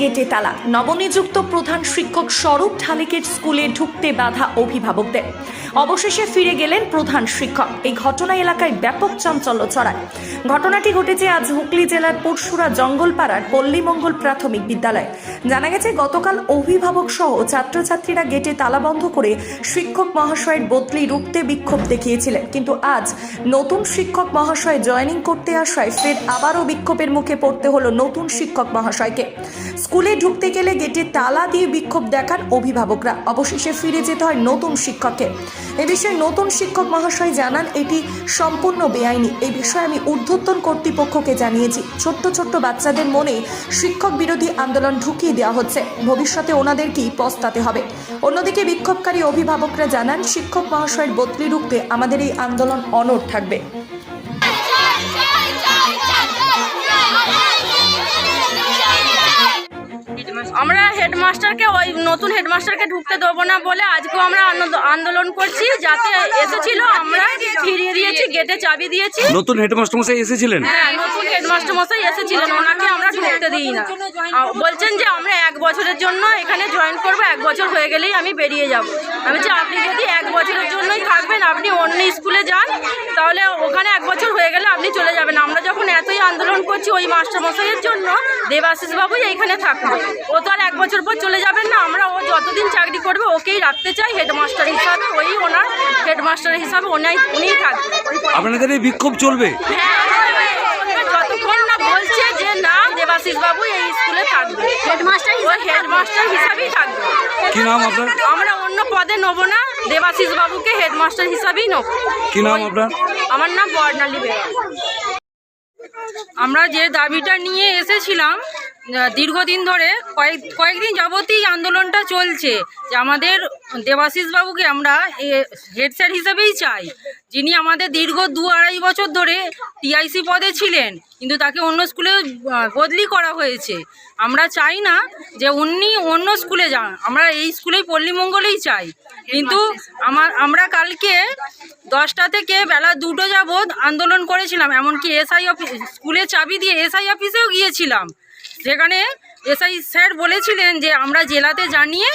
গেটে তালা। নবনিযুক্ত প্রধান শিক্ষক স্বরূপ ঢালিকের স্কুলে ঢুকতে বাধা অভিভাবকদের। অবশেষে ফিরে গেলেন প্রধান শিক্ষক। এই ঘটনা এলাকায় ব্যাপক চাঞ্চল্য ছড়ায়। ঘটনাটি ঘটেছে আজ হুগলি জেলার পরশুরা জঙ্গলপাড়ার পল্লীমঙ্গল প্রাথমিক বিদ্যালয়। জানা গেছে, গতকাল অভিভাবক সহ ছাত্রছাত্রীরা গেটে তালা বন্ধ করে শিক্ষক মহাশয়ের বদলি রুখতে বিক্ষোভ দেখিয়েছিলেন। কিন্তু আজ নতুন শিক্ষক মহাশয় জয়েনিং করতে আসায় ফের আবারও বিক্ষোভের মুখে পড়তে হলো নতুন শিক্ষক মহাশয়কে। স্কুলে ঢুকতে গেলে গেটে তালা দিয়ে বিক্ষোভ দেখান অভিভাবকরা। অবশেষে ফিরে যেতে হয় নতুন শিক্ষককে। এ বিষয়ে নতুন শিক্ষক মহাশয় জানান, এটি সম্পূর্ণ বেআইনি। এই বিষয়ে আমি ঊর্ধ্বতন কর্তৃপক্ষকে জানিয়েছি। ছোট্ট ছোট্ট বাচ্চাদের মনে শিক্ষক বিরোধী আন্দোলন ঢুকিয়ে দেওয়া হচ্ছে। ভবিষ্যতে ওনাদেরকেই পস্তাতে হবে? অন্যদিকে বিক্ষোভকারী অভিভাবকরা জানান, শিক্ষক মহাশয়ের বদলি রুখতে আমাদের এই আন্দোলন অনড় থাকবে। আমরা হেডমাস্টারকে ওই নতুন হেডমাস্টারকে ঢুকতে দেবো না বলে আজকেও আমরা আন্দোলন করছি। যাতে এসেছিল আমরা ফিরিয়ে দিয়েছি গেটে চাবি দিয়েছি। নতুন হেডমাস্টার মশাই এসেছিলেন? হ্যাঁ নতুন হেডমাস্টার মশাই এসেছিলেন। ওনাকে আমরা ঢুকতে দিই না। বলছেন যে আমরা এক বছরের জন্য এখানে জয়েন করব এক বছর হয়ে গেলেই আমি বেরিয়ে যাব। আমি বলছি আপনি যদি এক বছরের জন্যই থাকবেন আপনি অন্য স্কুলে যান তাহলে ওখানে এক বছর হয়ে গেলে আপনি চলে যাবেন। আমরা যখন করছি ওই মাস্টার মশাইয়ের জন্য দেবাশিস বাবু এইখানে থাকবে। ও তো আর এক বছর পর চলে যাবেন না আমরা ও যতদিন চাকরি করবে ওকেই রাখতে চাই হেডমাস্টার হিসাবে ওই ওনার হেডমাস্টার হিসাবে ওনাই উনিই থাকবে আপনাদের এই বিক্ষোভ চলবে? হ্যাঁ যতক্ষণ না বলছে যে না দেবাশিস বাবু এই স্কুলে থাকবে। হেডমাস্টার হেডমাস্টার হিসাবেই থাকবে। কি নাম আপনার? আমরা অন্য পদে নেব না দেবাশিস বাবুকে হেডমাস্টার হিসাবেই নেব। কি নাম আপনার? আমার নাম বর্ণালী বেরা আমরা যে দাবিটা নিয়ে এসেছিলাম দীর্ঘদিন ধরে কয়েক, কয়েকদিন যাবতই আন্দোলনটা চলছে যে আমাদের দেবাশিস বাবুকে আমরা হেড স্যার হিসেবেই চাই। যিনি আমাদের দীর্ঘ দু আড়াই বছর ধরে টিআইসি পদে ছিলেন, কিন্তু তাকে অন্য স্কুলে বদলি করা হয়েছে। আমরা চাই না যে উনি অন্য স্কুলে যান। আমরা এই স্কুলেই পল্লীমঙ্গলেই চাই। কিন্তু আমার, আমরা কালকে দশটা থেকে বেলা দুটো যাবৎ আন্দোলন করেছিলাম, এমনকি এসআই অফিস স্কুলে চাবি দিয়ে এসআই অফিসেও গিয়েছিলাম। সেখানে এসআই স্যার বলেছিলেন যে আমরা জেলাতে জানিয়ে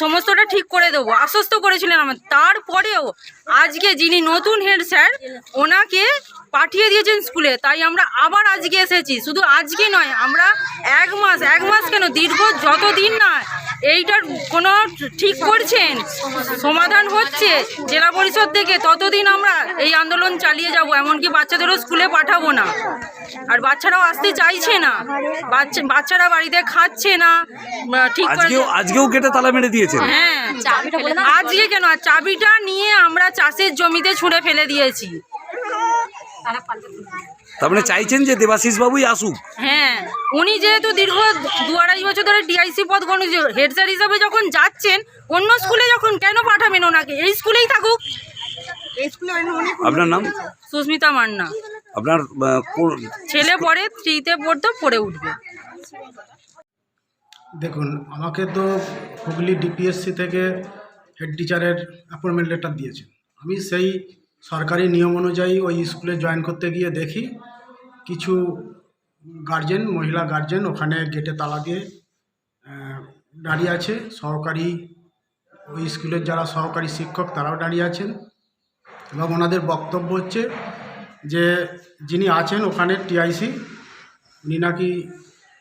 সমস্তটা ঠিক করে দেবো, আশ্বস্ত করেছিলেন আমার। তারপরেও আজকে যিনি নতুন হেড স্যার, ওনাকে পাঠিয়ে দিয়েছেন স্কুলে, তাই আমরা আবার আজকে এসেছি। শুধু আজকে নয়, আমরা এক মাস এক মাস কেন, দীর্ঘ যত দিন না এইটার কোনো ঠিক করছেন? সমাধান হচ্ছে? জেলা পরিষদ থেকে ততদিন আমরা এই আন্দোলন চালিয়ে যাব এমনকি বাচ্চাদেরও স্কুলে পাঠাবো না। আর বাচ্চারাও আসতে চাইছে না। বাচ্চা বাচ্চারা বাড়িতে খাচ্ছে না। ঠিক করে আজকেও আজকেও গেটে তালা মেরে দিয়েছেন? হ্যাঁ। আজকে কেন? চাবিটা নিয়ে আমরা চাষের জমিতে ছুঁড়ে ফেলে দিয়েছি। তার মানে চাইছেন যে দেবাশিস বাবুই আসুক? হ্যাঁ উনি যেহেতু দীর্ঘ দু আড়াই বছর ধরে ডিআইসি পদ কোনো হেড স্যার হিসাবে যখন যাচ্ছেন অন্য স্কুলে যখন কেন পাঠাবেন ওনাকে? এই স্কুলেই থাকুক। আপনার নাম? সুস্মিতা মান্না। আপনার ছেলে পড়ে থ্রিতে পড়তো পড়ে উঠবে। দেখুন আমাকে তো হুগলি ডিপিএসসি থেকে হেড টিচারের অ্যাপয়েন্টমেন্ট লেটার দিয়েছে আমি সেই সরকারি নিয়ম অনুযায়ী ওই স্কুলে জয়েন করতে গিয়ে দেখি কিছু গার্জেন, মহিলা গার্জেন ওখানে গেটে তালা দিয়ে দাঁড়িয়ে আছে। সহকারী ওই স্কুলের যারা সহকারী শিক্ষক তারাও দাঁড়িয়ে আছেন এবং ওনাদের বক্তব্য হচ্ছে যে যিনি আছেন ওখানে টিআইসি, উনি নাকি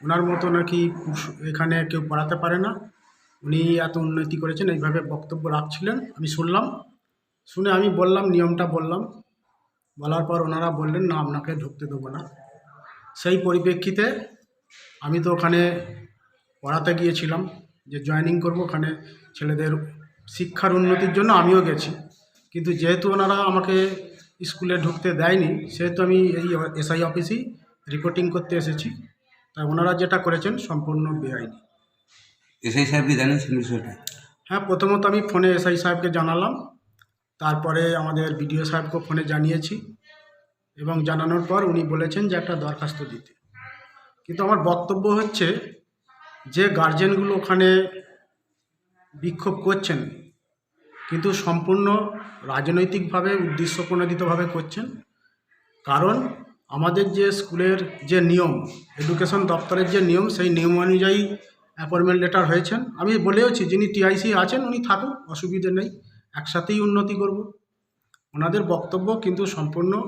ওনার মতো নাকি এখানে কেউ পড়াতে পারে না। উনি এত উন্নতি করেছেন, এইভাবে বক্তব্য রাখছিলেন। আমি শুনলাম শুনে আমি বললাম নিয়মটা বললাম। বলার পর ওনারা বললেন না আপনাকে ঢুকতে দেবো না। সেই পরিপ্রেক্ষিতে আমি তো ওখানে পড়াতে গিয়েছিলাম যে জয়েনিং করব ওখানে ছেলেদের শিক্ষার উন্নতির জন্য আমিও গেছি। কিন্তু যেহেতু ওনারা আমাকে স্কুলে ঢুকতে দেয়নি সেহেতু আমি এই এসআই অফিসেই রিপোর্টিং করতে এসেছি। তাই ওনারা যেটা করেছেন সম্পূর্ণ বেআইনি। এসআই সাহেবকে জানিয়েছেন বিষয়টা? হ্যাঁ প্রথমত আমি ফোনে এসআই সাহেবকে জানালাম। তারপরে আমাদের বিডিও সাহেবকে ফোনে জানিয়েছি এবং জানানোর পর উনি বলেছেন যে একটা দরখাস্ত দিতে। কিন্তু আমার বক্তব্য হচ্ছে যে গার্জেনগুলো ওখানে বিক্ষোভ করছেন, কিন্তু সম্পূর্ণ রাজনৈতিকভাবে উদ্দেশ্য প্রণোদিতভাবে করছেন। কারণ আমাদের যে স্কুলের যে নিয়ম, এডুকেশন দপ্তরের যে নিয়ম, সেই নিয়ম অনুযায়ী অ্যাপয়েন্টমেন্ট লেটার হয়েছেন। আমি বলেওছি যিনি টিআইসি আছেন, উনি থাকুক অসুবিধে নেই। একসাথেই উন্নতি করব। ওনাদের বক্তব্য কিন্তু সম্পূর্ণ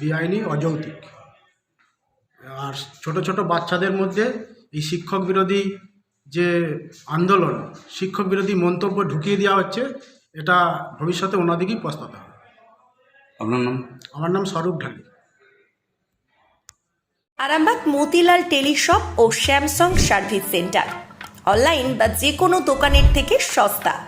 বেআইনি অযৌক্তিক। আর ছোট ছোট বাচ্চাদের মধ্যে এই শিক্ষক বিরোধী যে আন্দোলন শিক্ষক বিরোধী মন্তব্য ঢুকিয়ে দেওয়া হচ্ছে এটা ভবিষ্যতে ওনাদিকেই পস্তাতে হবে। আপনার নাম? আমার নাম স্বরূপ ঢালি। আরামবাগ মতিলাল টেলিশপ ও স্যামসাং সার্ভিস সেন্টার। অনলাইন বা যে কোনো দোকানের থেকে সস্তা।